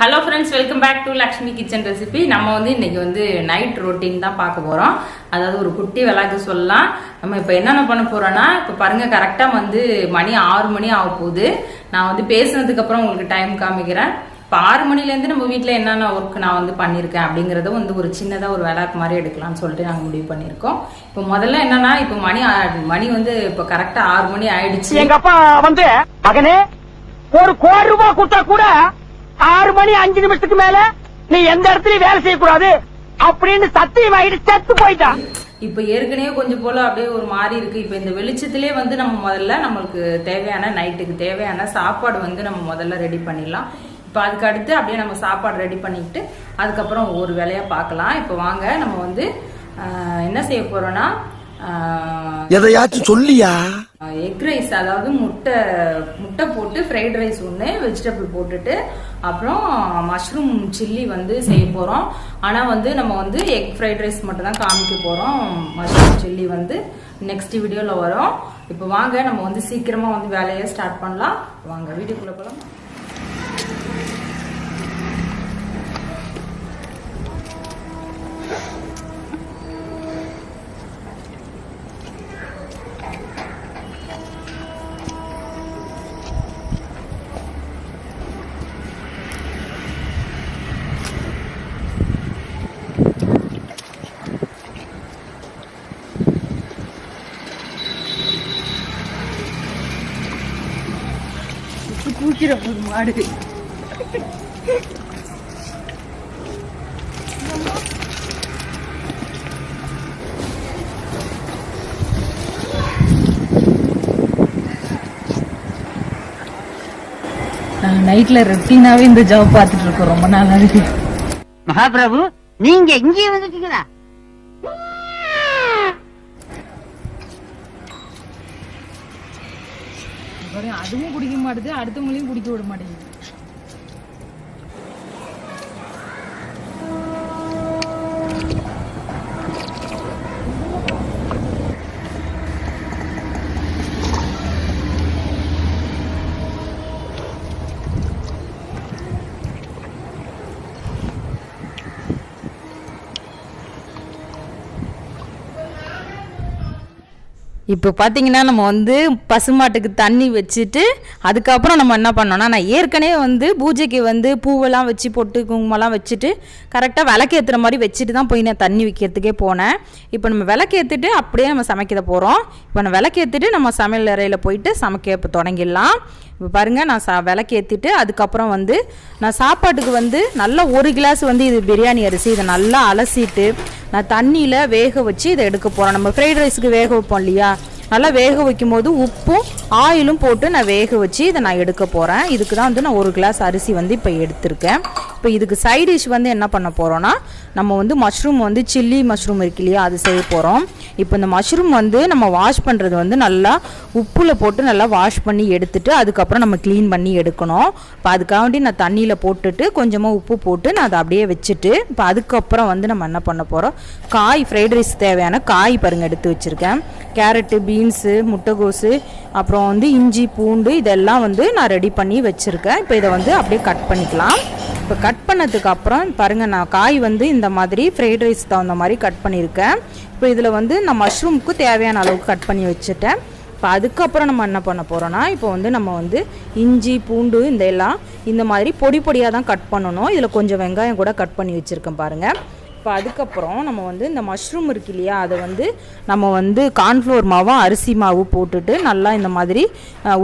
Hello friends welcome back to Lakshmi kitchen recipe நம்ம வந்து இன்னைக்கு வந்து நைட் ரொட்டீன் தான் பார்க்க போகிறோம் அதாவது ஒரு குட்டி விளக்கு சொல்லலாம். நம்ம இப்போ என்னென்ன பண்ண போகிறோன்னா இப்போ பாருங்க கரெக்டாக வந்து மணி ஆறு மணி ஆக போகுது. நான் வந்து பேசுனதுக்கு அப்புறம் உங்களுக்கு டைம் காமிக்கிறேன். இப்போ ஆறு மணிலேருந்து நம்ம வீட்டில் என்னென்ன ஒர்க் நான் வந்து பண்ணியிருக்கேன் அப்படிங்கிறத வந்து ஒரு சின்னதாக ஒரு விளக்கு மாதிரி எடுக்கலாம்னு சொல்லிட்டு நாங்கள் முடிவு பண்ணியிருக்கோம். இப்போ முதல்ல என்னன்னா இப்போ மணி மணி வந்து இப்போ கரெக்டாக ஆறு மணி ஆயிடுச்சு. எங்கள் அப்பா வந்து மகனே ஒரு கோடி ரூபாய் கொடுத்தா கூட ஆறு மணி அஞ்சு நிமிஷத்துக்கு மேல நீ எந்த இடத்துலயும் வேலை செய்யக்கூடாது அப்படின்னு சத்தியம் ஆயிட்டு செத்து போயிட்டான் இப்போ ஏற்கனவே கொஞ்சம் போல அப்படியே ஒரு மாதிரி இருக்கு. இப்போ இந்த வெளிச்சத்திலே வந்து நம்ம முதல்ல நம்மளுக்கு தேவையான நைட்டுக்கு தேவையான சாப்பாடு வந்து நம்ம முதல்ல ரெடி பண்ணிடலாம். இப்போ அதுக்கு அடுத்து அப்படியே நம்ம சாப்பாடு ரெடி பண்ணிக்கிட்டு அதுக்கப்புறம் ஒரு வேலையா பார்க்கலாம். இப்போ வாங்க நம்ம வந்து என்ன செய்ய போறோம்னா எதையாச்சும் சொல்லியா? எக் ரைஸ் அதாவது முட்டை முட்டை போட்டு ஃப்ரைட் ரைஸ் ஒன்று வெஜிடபிள் போட்டுட்டு அப்புறம் மஷ்ரூம் சில்லி வந்து செய்ய போகிறோம் ஆனால் வந்து நம்ம வந்து எக் ஃப்ரைட் ரைஸ் மட்டும் தான் காமிக்க போகிறோம் மஷ்ரூம் சில்லி வந்து நெக்ஸ்ட் வீடியோவில் வரும். இப்போ வாங்க நம்ம வந்து சீக்கிரமாக வந்து வேலையை ஸ்டார்ட் பண்ணலாம். வாங்க வீட்டுக்குள்ளே போகலாம் கூக்கிற ஒரு மாடு நாங்கள் நைட்டில் ரொட்டீனாகவே இந்த ஜாப் பார்த்துட்டு இருக்கோம். ரொம்ப நாளாவே. மகாபிரபு நீங்க இங்கே வந்துட்டீங்களா? அப்புறம் அதுவும் குடிக்க மாட்டுது அடுத்தவங்களையும் குடிக்க விட மாட்டேங்குது. இப்போ பார்த்தீங்கன்னா நம்ம வந்து பசுமாட்டுக்கு தண்ணி வச்சுட்டு அதுக்கப்புறம் நம்ம என்ன பண்ணோம்னா நான் ஏற்கனவே வந்து பூஜைக்கு வந்து பூவெல்லாம் வச்சு பொட்டு குங்குமம்லாம் வச்சுட்டு கரெக்டாக விளக்கேற்றுற மாதிரி வச்சுட்டு தான் போய் நான் தண்ணி வைக்கிறதுக்கே போனேன். இப்போ நம்ம விளக்கேற்றுட்டு அப்படியே நம்ம சமைக்க போகிறோம் இப்போ நான் விளக்கேற்றுட்டு நம்ம சமையல் அறையில் போயிட்டு சமைக்க இப்போ தொடங்கிடலாம். இப்போ பாருங்கள் நான் சா விளக்கேற்றிட்டு அதுக்கப்புறம் வந்து நான் சாப்பாட்டுக்கு வந்து நல்லா ஒரு கிளாஸ் வந்து இது பிரியாணி அரிசி இதை நல்லா அலசிட்டு நான் தண்ணியில் வேக வச்சு இதை எடுக்க போகிறேன் நம்ம ஃப்ரைட் ரைஸுக்கு வேக வைப்போம் இல்லையா? நல்லா வேக வைக்கும் போது உப்பும் ஆயிலும் போட்டு நான் வேக வச்சு இதை நான் எடுக்க போகிறேன் இதுக்கு தான் வந்து நான் ஒரு கிளாஸ் அரிசி வந்து இப்போ எடுத்திருக்கேன். இப்போ இதுக்கு சைட் டிஷ் வந்து என்ன பண்ண போகிறோன்னா நம்ம வந்து மஷ்ரூம் வந்து சில்லி மஷ்ரூம் இருக்கு இல்லையா அது செய்ய போகிறோம் இப்போ இந்த மஷ்ரூம் வந்து நம்ம வாஷ் பண்ணுறது வந்து நல்லா உப்பில் போட்டு நல்லா வாஷ் பண்ணி எடுத்துட்டு அதுக்கப்புறம் நம்ம க்ளீன் பண்ணி எடுக்கணும். இப்போ அதுக்காண்டி நான் தண்ணியில் போட்டுட்டு கொஞ்சமாக உப்பு போட்டு நான் அதை அப்படியே வச்சுட்டு இப்போ அதுக்கப்புறம் வந்து நம்ம என்ன பண்ண போகிறோம் காய் ஃப்ரைட் ரைஸ் தேவையான காய் பாருங்கள் எடுத்து வச்சுருக்கேன். கேரட்டு பீன்ஸு முட்டைகோஸு அப்புறம் வந்து இஞ்சி பூண்டு இதெல்லாம் வந்து நான் ரெடி பண்ணி வச்சுருக்கேன். இப்போ இதை வந்து அப்படியே கட் பண்ணிக்கலாம். இப்போ கட் பண்ணதுக்கு அப்புறம் பாருங்கள் நான் காய் வந்து இந்த மாதிரி ஃப்ரைட் ரைஸ் தகுந்த மாதிரி கட் பண்ணியிருக்கேன் இப்போ இதில் வந்து நான் மஷ்ரூமுக்கு தேவையான அளவுக்கு கட் பண்ணி வச்சுட்டேன். இப்போ அதுக்கப்புறம் நம்ம என்ன பண்ண போகிறோன்னா இப்போ வந்து நம்ம வந்து இஞ்சி பூண்டு இந்த எல்லாம் இந்த மாதிரி பொடி பொடியாக தான் கட் பண்ணணும். இதில் கொஞ்சம் வெங்காயம் கூட கட் பண்ணி வச்சுருக்கேன் பாருங்கள் இப்போ அதுக்கப்புறம் நம்ம வந்து இந்த மஷ்ரூம் இருக்கு இல்லையா அதை வந்து நம்ம வந்து கார்ன்ஃப்ளோர் மாவும் அரிசி மாவு போட்டுட்டு நல்லா இந்த மாதிரி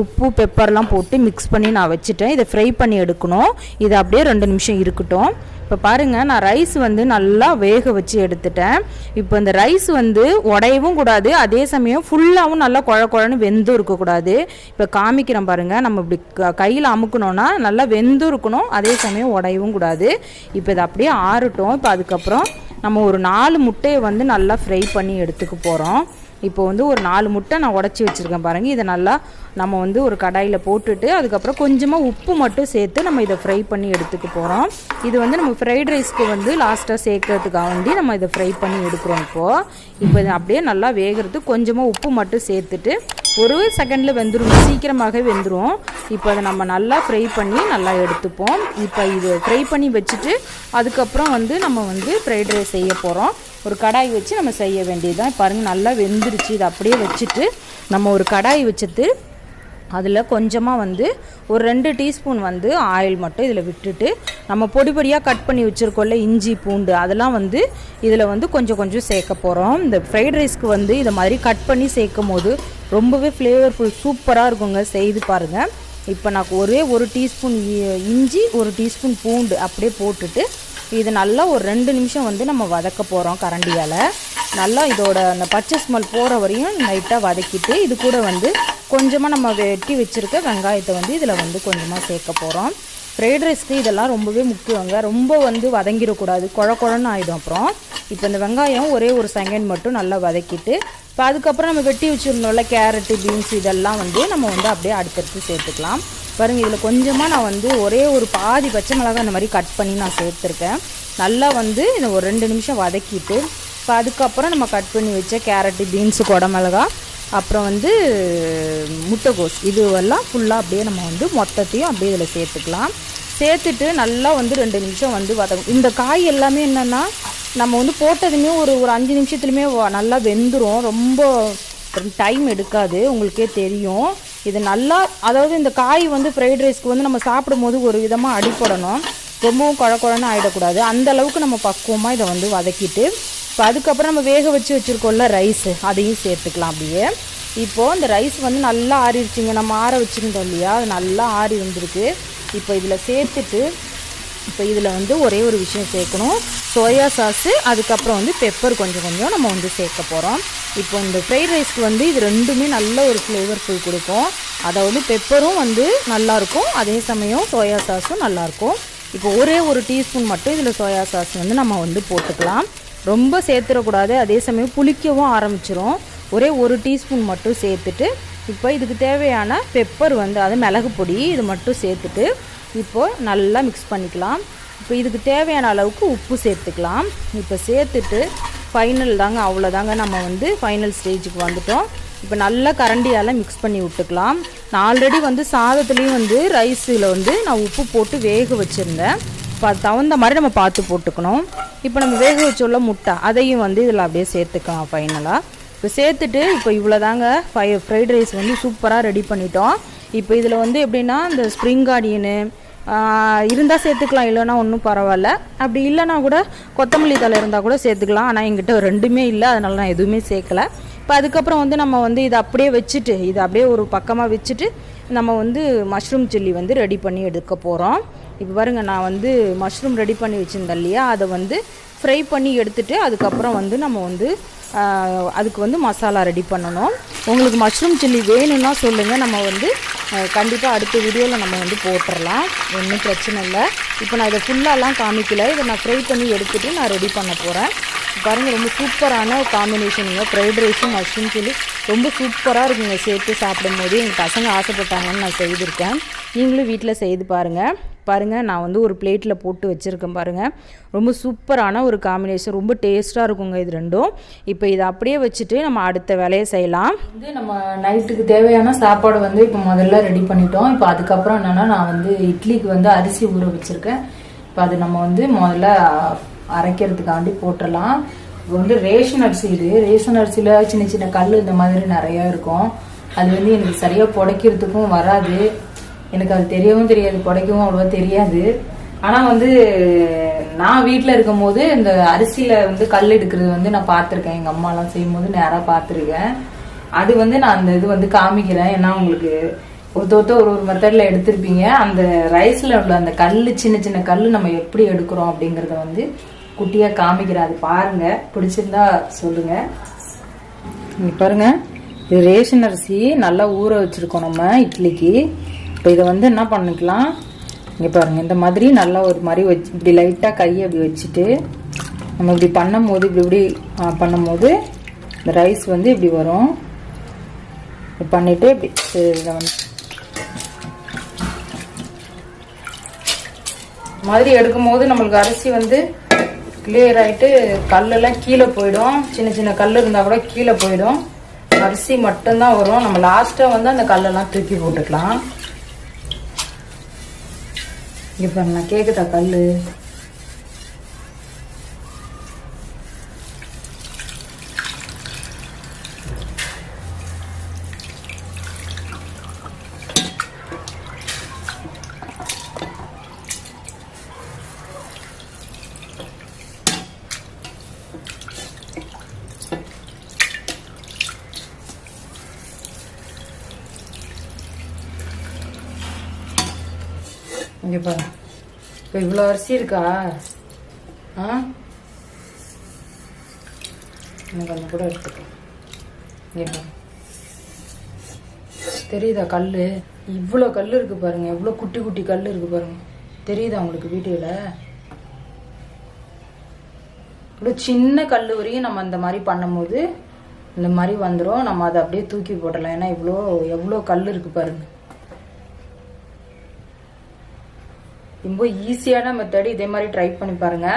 உப்பு பெப்பர்லாம் போட்டு மிக்ஸ் பண்ணி நான் வச்சுட்டேன். இதை ஃப்ரை பண்ணி எடுக்கணும். இது அப்படியே ரெண்டு நிமிஷம் இருக்கட்டும். இப்போ பாருங்கள் நான் ரைஸ் வந்து நல்லா வேக வச்சு எடுத்துட்டேன். இப்போ இந்த ரைஸ் வந்து உடையவும் கூடாது அதே சமயம் ஃபுல்லாகவும் நல்லா குழ குழன்னு வெந்தும் இருக்கக்கூடாது. இப்போ காமிக்கிறேன் பாருங்கள் நம்ம இப்படி க- கையில் அமுக்கணும்னா நல்லா வெந்தும் இருக்கணும் அதே சமயம் உடையவும் கூடாது. இப்போ இது அப்படியே ஆறட்டும் இப்போ அதுக்கப்புறம் நம்ம ஒரு நாலு முட்டையை வந்து நல்லா ஃப்ரை பண்ணி எடுத்துக்க போகிறோம் இப்போ வந்து ஒரு நாலு முட்டை நான் உடச்சி வச்சுருக்கேன் பாருங்கள் இதை நல்லா நம்ம வந்து ஒரு கடாயில் போட்டுட்டு அதுக்கப்புறம் கொஞ்சமாக உப்பு மட்டும் சேர்த்து நம்ம இதை ஃப்ரை பண்ணி எடுத்துக்க போகிறோம் இது வந்து நம்ம ஃப்ரைட் ரைஸ்க்கு வந்து லாஸ்ட்டாக சேர்க்கறதுக்காக வேண்டி நம்ம இதை ஃப்ரை பண்ணி எடுக்கிறோம் இப்போது இப்போ இது அப்படியே நல்லா வேகிறதுக்கு கொஞ்சமாக உப்பு மட்டும் சேர்த்துட்டு ஒரு செகண்டில் வெந்துடும் சீக்கிரமாகவே வெந்துடும் இப்போ அதை நம்ம நல்லா ஃப்ரை பண்ணி நல்லா எடுத்துப்போம். இப்போ இது ஃப்ரை பண்ணி வச்சுட்டு அதுக்கப்புறம் வந்து நம்ம வந்து ஃப்ரைட் ரைஸ் செய்ய போகிறோம் ஒரு கடாய் வச்சு நம்ம செய்ய வேண்டியதுதான். பாருங்கள் நல்லா வெந்துருச்சு. இதை அப்படியே வச்சுட்டு நம்ம ஒரு கடாய் வச்சுட்டு அதில் கொஞ்சமாக வந்து ஒரு ரெண்டு டீஸ்பூன் வந்து ஆயில் மட்டும் இதில் விட்டுட்டு நம்ம பொடி பொடியாக கட் பண்ணி வச்சுருக்கோம்ல இஞ்சி பூண்டு அதெல்லாம் வந்து இதில் வந்து கொஞ்சம் கொஞ்சம் சேர்க்க போகிறோம் இந்த ஃப்ரைட் ரைஸ்க்கு வந்து இதை மாதிரி கட் பண்ணி சேர்க்கும் போது ரொம்பவே ஃப்ளேவர்ஃபுல் சூப்பராக இருக்குங்க. செய்து பாருங்கள் இப்போ நான் ஒரே ஒரு டீஸ்பூன் இஞ்சி ஒரு டீஸ்பூன் பூண்டு அப்படியே போட்டுட்டு இது நல்லா ஒரு ரெண்டு நிமிஷம் வந்து நம்ம வதக்க போகிறோம் கரண்டியால். நல்லா இதோட அந்த பச்சை ஸ்மெல் போகிற வரையும் லைட்டாக வதக்கிட்டு இது கூட வந்து கொஞ்சமாக நம்ம வெட்டி வச்சுருக்க வெங்காயத்தை வந்து இதில் வந்து கொஞ்சமாக சேர்க்க போகிறோம் ஃப்ரைட் ரைஸ்க்கு இதெல்லாம் ரொம்பவே முக்கியங்க. ரொம்ப வந்து வதங்கிடக்கூடாது. குழ குழன்னு ஆகிடும் அப்புறம். இப்போ இந்த வெங்காயம் ஒரே ஒரு செகண்ட் மட்டும் நல்லா வதக்கிட்டு இப்போ அதுக்கப்புறம் நம்ம வெட்டி வச்சுருந்தோம்ல கேரட்டு பீன்ஸ் இதெல்லாம் வந்து நம்ம வந்து அப்படியே அடுத்தடுத்து சேர்த்துக்கலாம். பாருங்கள் இதில் கொஞ்சமாக நான் வந்து ஒரே ஒரு பாதி பச்சை மிளகாய் அந்த மாதிரி கட் பண்ணி நான் சேர்த்துருக்கேன். நல்லா வந்து இந்த ஒரு ரெண்டு நிமிஷம் வதக்கிட்டு இப்போ அதுக்கப்புறம் நம்ம கட் பண்ணி வச்ச கேரட்டு பீன்ஸு குடமிளகா அப்புறம் வந்து முட்டைகோஸ் இதுவெல்லாம் ஃபுல்லாக அப்படியே நம்ம வந்து மொத்தத்தையும் அப்படியே இதில் சேர்த்துக்கலாம். சேர்த்துட்டு நல்லா வந்து ரெண்டு நிமிஷம் வந்து வதக்கும். இந்த காய் எல்லாமே என்னென்னா நம்ம வந்து போட்டதுமே ஒரு ஒரு அஞ்சு நிமிஷத்துலையுமே நல்லா வெந்துடும் ரொம்ப டைம் எடுக்காது. உங்களுக்கே தெரியும். இது நல்லா அதாவது இந்த காய் வந்து ஃப்ரைட் ரைஸ்க்கு வந்து நம்ம சாப்பிடும்போது ஒரு விதமாக அடிப்படணும் ரொம்பவும் குழ குழன்னு ஆகிடக்கூடாது அந்த அளவுக்கு நம்ம பக்குவமாக இதை வந்து வதக்கிட்டு இப்போ அதுக்கப்புறம் நம்ம வேக வச்சு வச்சுருக்கோம்ல ரைஸு அதையும் சேர்த்துக்கலாம் அப்படியே. இப்போது இந்த ரைஸ் வந்து நல்லா ஆறிடுச்சிங்க. நம்ம ஆற வச்சுருந்தோம் இல்லையா? அது நல்லா ஆறி வந்திருக்கு. இப்போ இதில் சேர்த்துட்டு இப்போ இதில் வந்து ஒரே ஒரு விஷயம் சேர்க்கணும். சோயா சாஸு அதுக்கப்புறம் வந்து பெப்பர் கொஞ்சம் கொஞ்சம் நம்ம வந்து சேர்க்க போகிறோம். இப்போ இந்த ஃப்ரைட் ரைஸ்க்கு வந்து இது ரெண்டுமே நல்ல ஒரு ஃப்ளேவர்ஃபுல் கொடுக்கும். அதாவது பெப்பரும் வந்து நல்லாயிருக்கும் அதே சமயம் சோயா சாஸும் நல்லாயிருக்கும். இப்போ ஒரே ஒரு டீஸ்பூன் மட்டும் இதில் சோயா சாஸ் வந்து நம்ம வந்து போட்டுக்கலாம். ரொம்ப சேர்த்துடக்கூடாது அதே சமயம் புளிக்கவும் ஆரம்பிச்சிரும். ஒரே ஒரு டீஸ்பூன் மட்டும் சேர்த்துட்டு இப்போ இதுக்கு தேவையான பெப்பர் வந்து அது மிளகு பொடி இது மட்டும் சேர்த்துட்டு இப்போ நல்லா மிக்ஸ் பண்ணிக்கலாம். இப்போ இதுக்கு தேவையான அளவுக்கு உப்பு சேர்த்துக்கலாம். இப்போ சேர்த்துட்டு ஃபைனல் தாங்க அவ்வளோதாங்க நம்ம வந்து ஃபைனல் ஸ்டேஜுக்கு வந்துட்டோம். இப்போ நல்லா கரண்டியால் மிக்ஸ் பண்ணி விட்டுக்கலாம். நான் ஆல்ரெடி வந்து சாதத்துலேயும் வந்து ரைஸில் வந்து நான் உப்பு போட்டு வேக வச்சுருந்தேன். இப்போ அது தகுந்த மாதிரி நம்ம பார்த்து போட்டுக்கணும். இப்போ நம்ம வேக வச்சுள்ள முட்டை அதையும் வந்து இதில் அப்படியே சேர்த்துக்கலாம் ஃபைனலாக இப்போ சேர்த்துட்டு இப்போ இவ்வளோதாங்க ஃபை ஃப்ரைட் ரைஸ் வந்து சூப்பராக ரெடி பண்ணிட்டோம். இப்போ இதில் வந்து எப்படின்னா இந்த ஸ்ப்ரிங் ஆனியனு இருந்தால் சேர்த்துக்கலாம் இல்லைன்னா ஒன்றும் பரவாயில்ல. அப்படி இல்லைனா கூட கொத்தமல்லி தலை இருந்தால் கூட சேர்த்துக்கலாம். ஆனால் எங்கிட்ட ரெண்டுமே இல்லை அதனால நான் எதுவுமே சேர்க்கல. இப்போ அதுக்கப்புறம் வந்து நம்ம வந்து இதை அப்படியே வச்சுட்டு இதை அப்படியே ஒரு பக்கமாக வச்சுட்டு நம்ம வந்து மஷ்ரூம் சில்லி வந்து ரெடி பண்ணி எடுக்க போகிறோம் இப்போ பாருங்கள் நான் வந்து மஷ்ரூம் ரெடி பண்ணி வச்சுருந்தேன் இல்லையா? அதை வந்து ஃப்ரை பண்ணி எடுத்துட்டு அதுக்கப்புறம் வந்து நம்ம வந்து அதுக்கு வந்து மசாலா ரெடி பண்ணணும். உங்களுக்கு மஷ்ரூம் சில்லி வேணும்னா சொல்லுங்கள் நம்ம வந்து கண்டிப்பாக அடுத்த வீடியோவில் நம்ம வந்து போட்டுடலாம் ஒன்றும் பிரச்சனை இல்லை. இப்போ நான் இதை ஃபுல்லாலாம் காமிக்கல. இதை நான் ஃப்ரை பண்ணி எடுத்துகிட்டு நான் ரெடி பண்ண போகிறேன் பாருங்கள் ரொம்ப சூப்பரான காம்பினேஷனுங்க ஃப்ரைட் ரைஸும் மஷ்ரூம் சில்லி ரொம்ப சூப்பராக இருக்குங்க. சேர்த்து சாப்பிடும்போது எங்கள் பசங்க ஆசைப்பட்டாங்கன்னு நான் செய்திருக்கேன். நீங்களும் வீட்டில் செய்து பாருங்கள் பாருங்கள் நான் வந்து ஒரு பிளேட்டில் போட்டு வச்சுருக்கேன் பாருங்கள் ரொம்ப சூப்பரான ஒரு காம்பினேஷன் ரொம்ப டேஸ்ட்டாக இருக்குங்க இது ரெண்டும். இப்போ இதை அப்படியே வச்சுட்டு நம்ம அடுத்த வேலையை செய்யலாம். வந்து நம்ம நைட்டுக்கு தேவையான சாப்பாடு வந்து இப்போ முதல்ல ரெடி பண்ணிட்டோம். இப்போ அதுக்கப்புறம் என்னென்னா நான் வந்து இட்லிக்கு வந்து அரிசி ஊற வச்சுருக்கேன். இப்போ அது நம்ம வந்து முதல்ல அரைக்கிறதுக்காண்டி போட்டுடலாம். இப்போ வந்து ரேஷன் அரிசி இது. ரேஷன் அரிசியில் சின்ன சின்ன கல் இந்த மாதிரி நிறையா இருக்கும். அது வந்து எனக்கு சரியாக புடைக்கிறதுக்கும் வராது. எனக்கு அது தெரியவும் தெரியாது புடைக்கவும் அவ்வளோவா தெரியாது. ஆனால் வந்து நான் வீட்டில் இருக்கும் போது இந்த அரிசியில் வந்து கல் எடுக்கிறது வந்து நான் பார்த்துருக்கேன். எங்கள் அம்மாலாம் செய்யும்போது நேராக பார்த்துருக்கேன். அது வந்து நான் அந்த இது வந்து காமிக்கிறேன். ஏன்னா உங்களுக்கு ஒருத்த ஒருத்த ஒரு ஒரு மெத்தடில் எடுத்திருப்பீங்க. அந்த ரைஸில் உள்ள அந்த கல் சின்ன சின்ன கல் நம்ம எப்படி எடுக்கிறோம் அப்படிங்கிறத வந்து குட்டியாக காமிக்கிறேன். அது பாருங்கள் பிடிச்சிருந்தா சொல்லுங்கள் நீங்கள் பாருங்கள் இது ரேஷன் அரிசி. நல்லா ஊற வச்சுருக்கோம் நம்ம இட்லிக்கு. இப்போ இதை வந்து என்ன பண்ணிக்கலாம்? இங்கே பாருங்கள் இந்த மாதிரி நல்லா ஒரு மாதிரி வச்சு இப்படி லைட்டாக கையை அப்படி வச்சுட்டு நம்ம இப்படி பண்ணும் போது இப்படி இப்படி பண்ணும் பண்ணும்போது இந்த ரைஸ் வந்து இப்படி வரும். பண்ணிவிட்டு பண்ணிட்டு இப்படி இதை வந்து மாதிரி எடுக்கும்போது நம்மளுக்கு அரிசி வந்து கிளியர் ஆயிட்டு கல்லெல்லாம் கீழே போயிடும். சின்ன சின்ன கல் இருந்தால் கூட கீழே போயிடும். அரிசி மட்டும்தான் வரும். நம்ம லாஸ்ட்டாக வந்து அந்த கல்லெல்லாம் தூக்கி போட்டுக்கலாம். இங்கே பாருங்க கேட்குதா கல் இங்கே பாரு இப்போ இவ்வளோ அரிசி இருக்கா? ஆ? எனக்கு அந்த கூட எடுத்துக்கோ. இங்கே பாரு தெரியுதா கல் இவ்வளோ கல் இருக்கு பாருங்க. எவ்வளோ குட்டி குட்டி கல் இருக்கு பாருங்க. தெரியுதா உங்களுக்கு வீடியோவில் இவ்வளோ சின்ன கல் வரையும் நம்ம அந்த மாதிரி பண்ணும்போது இந்த மாதிரி வந்துடும் நம்ம அதை அப்படியே தூக்கி போடலாம் ஏன்னா இவ்வளோ எவ்வளோ கல் இருக்கு பாருங்க. ரொம்ப ஈஸியான மெத்தடு இதே மாதிரி ட்ரை பண்ணி பாருங்க.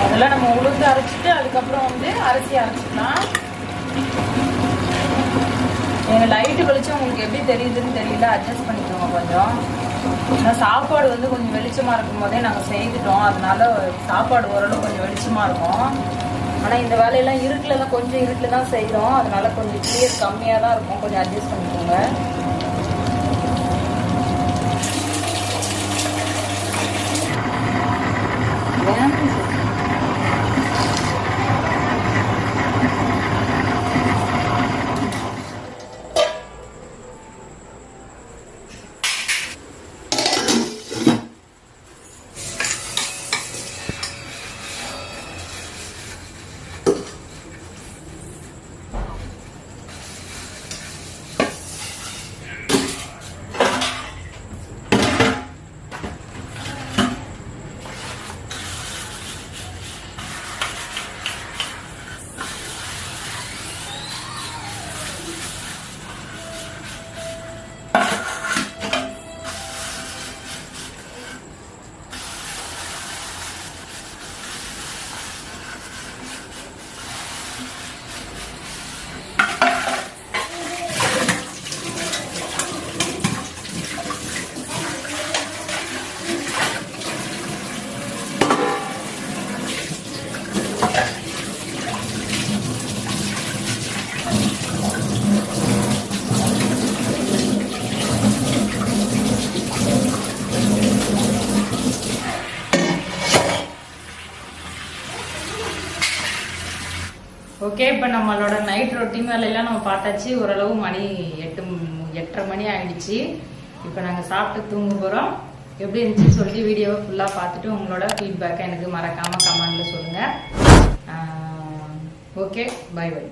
முதல்ல நம்ம உளுந்து அரைச்சிட்டு அதுக்கப்புறம் வந்து அரிசி அரைச்சிக்கலாம். எங்க லைட்டு வெளிச்சம் உங்களுக்கு எப்படி தெரியுதுன்னு தெரியல அட்ஜஸ்ட் பண்ணிக்கோங்க கொஞ்சம். ஏன்னா சாப்பாடு வந்து கொஞ்சம் வெளிச்சமா இருக்கும் போதே நாங்கள் செய்துட்டோம். அதனால சாப்பாடு ஓரளவு கொஞ்சம் வெளிச்சமா இருக்கும். ஆனால் இந்த வேலையெல்லாம் இருட்டில் தான் கொஞ்சம் இருட்டில் தான் செய்கிறோம் அதனால கொஞ்சம் கிளியர் கம்மியாக தான் இருக்கும். கொஞ்சம் அட்ஜஸ்ட் பண்ணிக்கோங்க. ஓகே இப்போ நம்மளோட நைட் ரொட்டீன் வேலையெல்லாம் நம்ம பார்த்தாச்சு. ஓரளவு மணி எட்டு எட்டரை மணி ஆகிடுச்சு இப்போ நாங்கள் சாப்பிட்டு தூங்க போகிறோம் எப்படி இருந்துச்சுன்னு சொல்லிட்டு வீடியோவை ஃபுல்லாக பார்த்துட்டு உங்களோட ஃபீட்பேக்கை எனக்கு மறக்காமல் கமெண்டில் சொல்லுங்கள் ஓகே பை பை